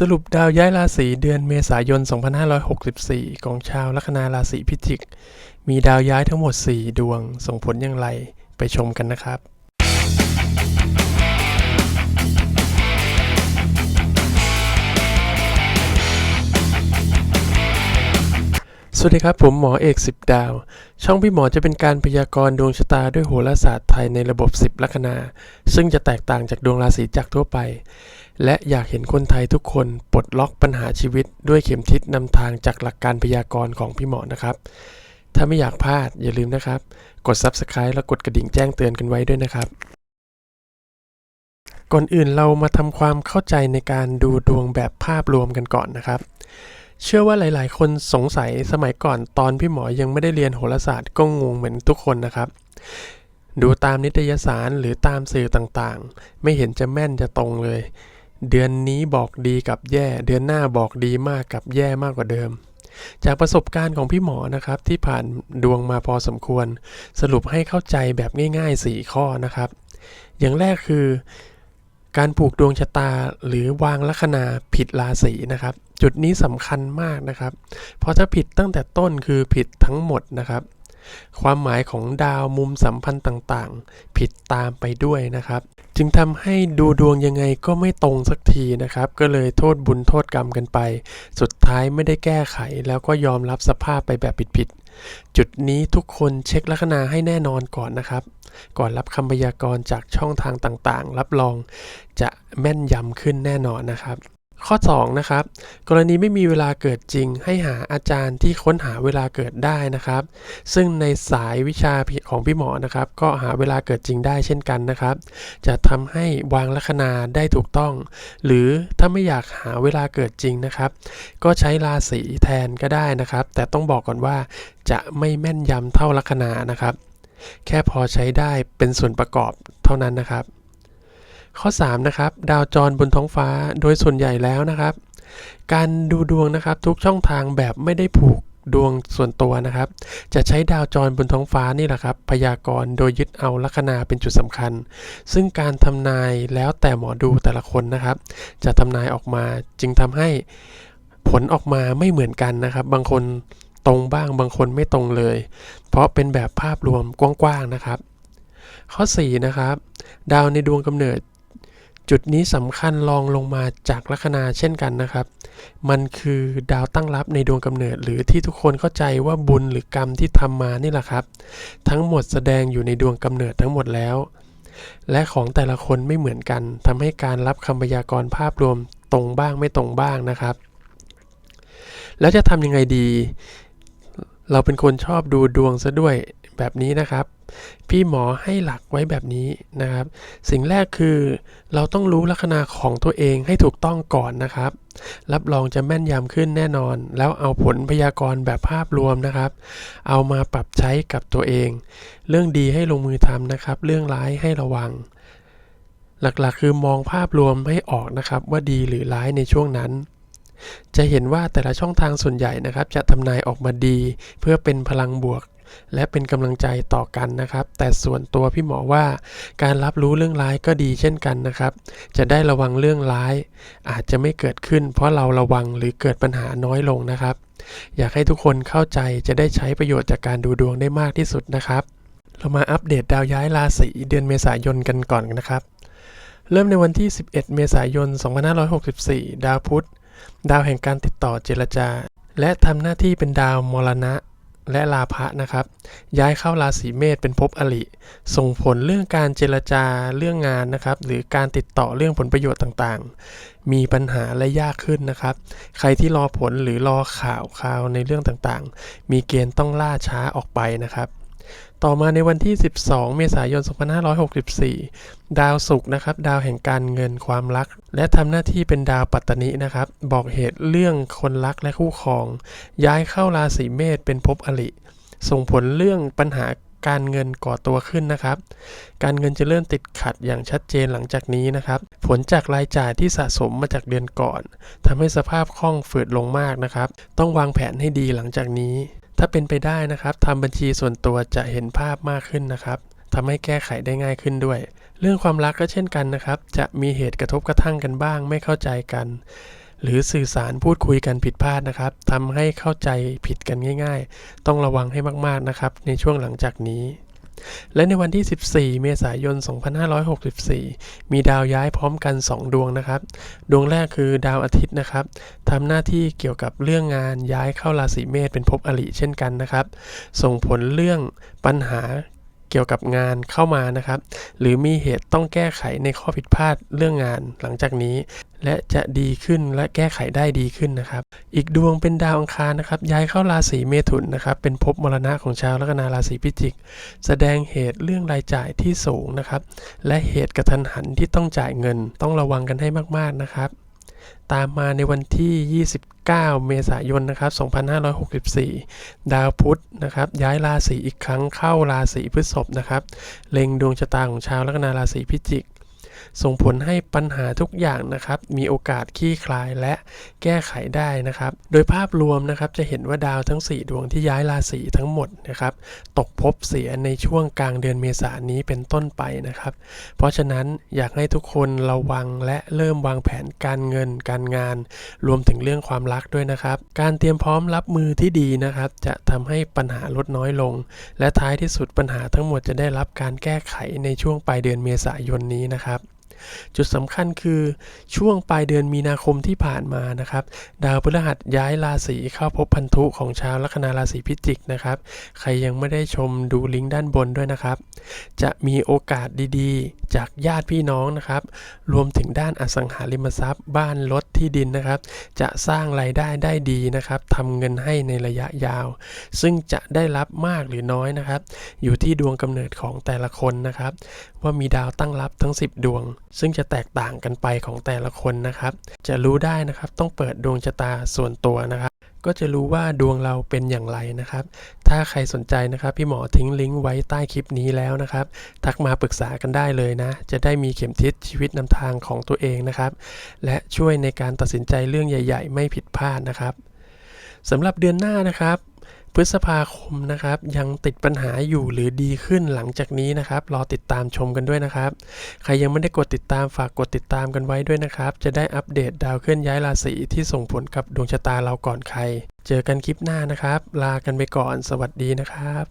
สรุปดาวย้ายราศีเดือนเมษายน 2564 ของชาวลัคนาราศีพิจิก มีดาวย้ายทั้งหมด 4 ดวง ส่งผลอย่างไรไปชมกันนะครับ สวัสดีครับผมหมอเอกสิบดาว ช่องพี่หมอจะเป็นการพยากรณ์ดวงชะตาด้วยโหราศาสตร์ไทยในระบบ 10 ลัคนา ซึ่งจะแตกต่างจากดวงราศีจักรทั่วไป และอยากเห็นคนไทยทุกคนปลดล็อกปัญหาชีวิตด้วยเข็มทิศนำทางจากหลักการพยากรณ์ของพี่หมอนะครับ ถ้าไม่อยากพลาดอย่าลืมนะครับ กด Subscribe และกดกระดิ่งแจ้งเตือนกันไว้ด้วยนะครับ ก่อนอื่นเรามาทำความเข้าใจในการดูดวงแบบภาพรวมกันก่อนนะครับ เชื่อว่าหลาย ๆ คนสงสัยสมัยก่อนตอนพี่หมอยังไม่ได้เรียนโหราศาสตร์ก็งงเหมือนทุกคนนะครับดูตามนิตยสารหรือตามสื่อต่างๆ ไม่เห็นจะแม่นจะตรงเลย เดือนนี้บอกดีกับแย่ เดือนหน้าบอกดีมากกับแย่มากกว่าเดิม จากประสบการณ์ของพี่หมอนะครับที่ผ่านดวงมาพอสมควร สรุปให้เข้าใจแบบง่ายๆ 4 ข้อนะครับ อย่างแรกคือ การผูกดวงชะตาหรือวางลัคนาผิดราศีนะครับ จุดนี้สำคัญมากนะครับ เพราะถ้าผิดตั้งแต่ต้นคือผิดทั้งหมดนะครับ ความหมายของดาวมุมสัมพันธ์ต่างๆ ผิดตามไปด้วยนะครับ จึงทำให้ดูดวงยังไงก็ไม่ตรงสักทีนะครับ ก็เลยโทษบุญโทษกรรมกันไป สุดท้ายไม่ได้แก้ไขแล้วก็ยอมรับสภาพไปแบบผิดๆจุดนี้ทุกคนเช็คลัคนาให้แน่นอนก่อนนะครับ ก่อนรับคำพยากรณ์จากช่องทางต่างๆ รับรองจะแม่นยำขึ้นแน่นอนนะครับ ข้อ 2 นะครับ กรณีไม่มีเวลาเกิดจริง ให้หาอาจารย์ที่ค้นหาเวลาเกิดได้นะครับ ซึ่งในสายวิชาของพี่หมอนะครับ ก็หาเวลาเกิดจริงได้เช่นกันนะครับ จะทำให้วางลัคนาได้ถูกต้อง หรือถ้าไม่อยากหาเวลาเกิดจริงนะครับ ก็ใช้ราศีแทนก็ได้นะครับ แต่ต้องบอกก่อนว่าจะไม่แม่นยำเท่าลัคนานะครับ แค่พอใช้ได้เป็นส่วนประกอบเท่านั้นนะครับ ข้อ 3 นะครับ ดาวจรบนท้องฟ้าโดยส่วนใหญ่แล้วนะครับ การดูดวงนะครับทุกช่องทางแบบไม่ได้ผูกดวงส่วนตัวนะครับ จะใช้ดาวจรบนท้องฟ้านี่แหละครับพยากรณ์โดยยึดเอาลัคนาเป็นจุดสำคัญ ซึ่งการทำนายแล้วแต่หมอดูแต่ละคนนะครับ จะทำนายออกมาจึงทำให้ผลออกมาไม่เหมือนกันนะครับ บางคนตรงบ้างบางคนไม่ตรงเลย เพราะเป็นแบบภาพรวมกว้างๆนะครับ ข้อ 4 นะครับ ดาวในดวงกำเนิด จุดนี้สำคัญรองลงมาจากลัคนาเช่นกันนะครับ มันคือดาวตั้งรับในดวงกำเนิด หรือที่ทุกคนเข้าใจว่าบุญหรือกรรมที่ทำมานี่แหละครับ ทั้งหมดแสดงอยู่ในดวงกำเนิดทั้งหมดแล้ว และของแต่ละคนไม่เหมือนกันทำให้การรับคำพยากรณ์ภาพรวมตรงบ้างไม่ตรงบ้างนะครับ แล้วจะทำยังไงดี เราเป็นคนชอบดูดวงซะด้วยแบบนี้นะครับ พี่หมอให้หลักไว้แบบนี้นะครับ สิ่งแรกคือเราต้องรู้ลัคนาของตัวเองให้ถูกต้องก่อนนะครับ รับรองจะแม่นยำขึ้นแน่นอน แล้วเอาผลพยากรณ์แบบภาพรวมนะครับ เอามาปรับใช้กับตัวเอง เรื่องดีให้ลงมือทำนะครับ เรื่องร้ายให้ระวัง หลักๆ คือมองภาพรวมให้ออกนะครับ ว่าดีหรือร้ายในช่วงนั้น จะเห็นว่าแต่ละช่องทางส่วนใหญ่นะครับ จะทำนายออกมาดี เพื่อเป็นพลังบวก และเป็นกำลังใจต่อกันนะครับ แต่ส่วนตัวพี่หมอว่า การรับรู้เรื่องร้ายก็ดีเช่นกันนะครับ จะได้ระวังเรื่องร้าย อาจจะไม่เกิดขึ้น เพราะเราระวังหรือเกิดปัญหาน้อยลงนะครับ อยากให้ทุกคนเข้าใจจะได้ใช้ประโยชน์จากการดูดวงได้มากที่สุดนะครับ เรามาอัปเดตดาวย้ายราศีเดือนเมษายนกันก่อนนะครับเริ่มในวันที่ 11 เมษายน 2564 ดาวพุธ ดาวแห่งการติดต่อเจรจา และทำหน้าที่เป็นดาวมรณะและลาภะนะครับ ย้ายเข้าราศีเมษเป็นภพอริส่งผลเรื่องการเจรจาเรื่องงานนะครับ หรือการติดต่อเรื่องผลประโยชน์ต่างๆ มีปัญหาและยากขึ้นนะครับ ใครที่รอผลหรือรอข่าวข่าวในเรื่องต่างๆ มีเกณฑ์ต้องล่าช้าออกไปนะครับ ต่อมาในวันที่ 12 เมษายน 2564 ดาวศุกร์นะครับ ดาวแห่งการเงินความรัก และทำหน้าที่เป็นดาวปัตตนินะครับ บอกเหตุเรื่องคนรักและคู่ครอง ย้ายเข้าราศีเมษเป็นภพอริ ส่งผลเรื่องปัญหาการเงินก่อตัวขึ้นนะครับ การเงินจะเริ่มติดขัดอย่างชัดเจนหลังจากนี้นะครับ ผลจากรายจ่ายที่สะสมมาจากเดือนก่อนทำให้สภาพคล่องฝืดลงมากนะครับ ต้องวางแผนให้ดีหลังจากนี้ ถ้าเป็นไปได้นะครับทำบัญชีส่วนตัวจะเห็นภาพมากขึ้นนะครับทำให้แก้ไขได้ง่ายขึ้นด้วย เรื่องความรักก็เช่นกันนะครับ จะมีเหตุกระทบกระทั่งกันบ้าง ไม่เข้าใจกัน หรือสื่อสารพูดคุยกันผิดพลาดนะครับทำให้เข้าใจผิดกันง่าย ๆ ต้องระวังให้มากๆนะครับ ในช่วงหลังจากนี้ และในวันที่ 14 เมษายน 2564 มีดาวย้ายพร้อมกัน 2 ดวงนะครับ ดวงแรกคือดาวอาทิตย์นะครับทำหน้าที่เกี่ยวกับเรื่องงานย้ายเข้าราศีเมษเป็นภพอริเช่นกันนะครับ ส่งผลเรื่องปัญหา เกี่ยวกับงานเข้ามานะครับ หรือมีเหตุต้องแก้ไขในข้อผิดพลาดเรื่องงานหลังจากนี้ และจะดีขึ้นและแก้ไขได้ดีขึ้นนะครับ อีกดวงเป็นดาวอังคารนะครับ ย้ายเข้าราศีเมถุนนะครับ เป็นภพมรณะของชาวลัคนาราศีพิจิก แสดงเหตุเรื่องรายจ่ายที่สูงนะครับ และเหตุกระทันหันที่ต้องจ่ายเงิน ต้องระวังกันให้มากๆนะครับ ตามมาในวันที่ 29 เมษายนนะครับ 2564 ดาวพุธนะครับ ย้ายราศีอีกครั้งเข้าราศีพฤษภนะครับ เล็งดวงชะตาของชาวลัคนาราศีพิจิก ส่งผลให้ปัญหาทุกอย่างนะครับ มีโอกาสคลี่คลายและแก้ไขได้นะครับ โดยภาพรวมนะครับจะเห็นว่าดาวทั้ง 4 ดวงที่ย้ายราศีทั้งหมดนะครับ ตกภพเสียในช่วงกลางเดือนเมษายนนี้เป็นต้นไปนะครับ เพราะฉะนั้นอยากให้ทุกคนระวังและเริ่มวางแผนการเงิน การงาน รวมถึงเรื่องความรักด้วยนะครับ การเตรียมพร้อมรับมือที่ดีนะครับ จะทำให้ปัญหาลดน้อยลง และท้ายที่สุดปัญหาทั้งหมดจะได้รับการแก้ไขในช่วงปลายเดือนเมษายนนี้นะครับ จุดสำคัญคือช่วงปลายเดือนมีนาคมที่ผ่านมานะครับ ดาวพฤหัสย้ายราศีเข้าพบพันธุของชาวลัคนาราศีพิจิกนะครับ ใครยังไม่ได้ชมดูลิงก์ด้านบนด้วยนะครับ จะมีโอกาสดีๆ จากญาติพี่น้องนะครับ รวมถึงด้านอสังหาริมทรัพย์ บ้านรถที่ดินนะครับ จะสร้างรายได้ได้ดีนะครับทำเงินให้ในระยะยาว ซึ่งจะได้รับมากหรือน้อยนะครับ อยู่ที่ดวงกำเนิดของแต่ละคนนะครับ ว่ามีดาวตั้งรับทั้ง 10 ดวง ซึ่งจะแตกต่างกันไปของแต่ละคนนะครับ จะรู้ได้นะครับต้องเปิดดวงชะตาส่วนตัวนะครับ ก็จะรู้ว่าดวงเราเป็นอย่างไรนะครับ ถ้าใครสนใจนะครับ พี่หมอทิ้งลิงก์ไว้ใต้คลิปนี้แล้วนะครับ ทักมาปรึกษากันได้เลยนะ จะได้มีเข็มทิศชีวิตนำทางของตัวเองนะครับ และช่วยในการตัดสินใจเรื่องใหญ่ ๆ ไม่ผิดพลาดนะครับสำหรับเดือนหน้านะครับ พฤษภาคมนะครับ ยังติดปัญหาอยู่หรือดีขึ้นหลังจากนี้นะครับ รอติดตามชมกันด้วยนะครับ ใครยังไม่ได้กดติดตามฝากกดติดตามกันไว้ด้วยนะครับ จะได้อัปเดตดาวเคลื่อนย้ายราศีที่ส่งผลกับดวงชะตาเราก่อนใคร เจอกันคลิปหน้านะครับ ลากันไปก่อน สวัสดีนะครับ